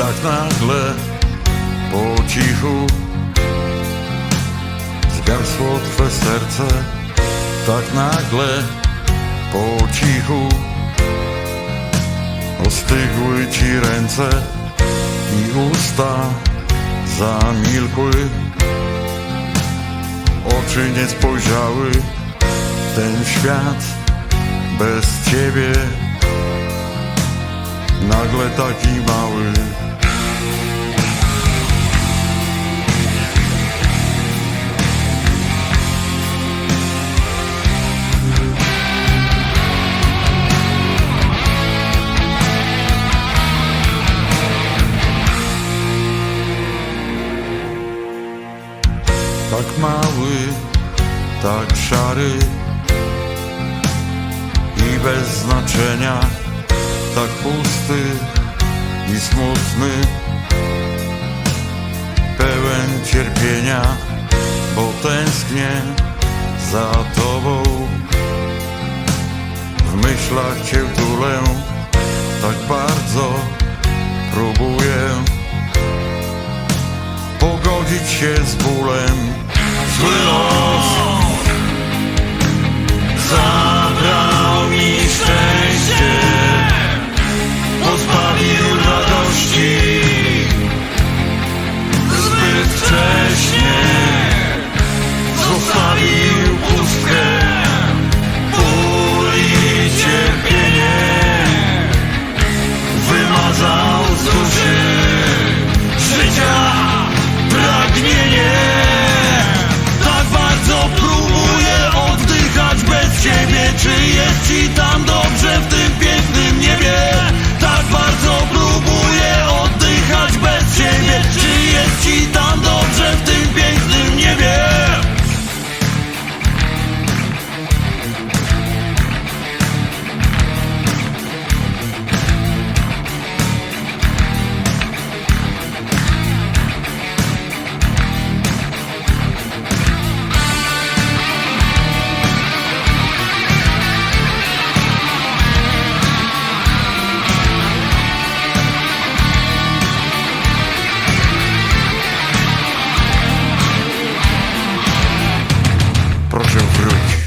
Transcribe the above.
tak nagle po cichu zgasło twe serce, tak nagle po cichu ostygły ci ręce i usta zamilkły, oczy nie spojrzały ten świat bez ciebie. Nagle taki mały tak szary. I bez znaczenia Tak pusty i smutny. Pełen cierpienia Bo tęsknię za tobą. W myślach cię tulę Tak bardzo próbuję Pogodzić się z bólem will прожив в.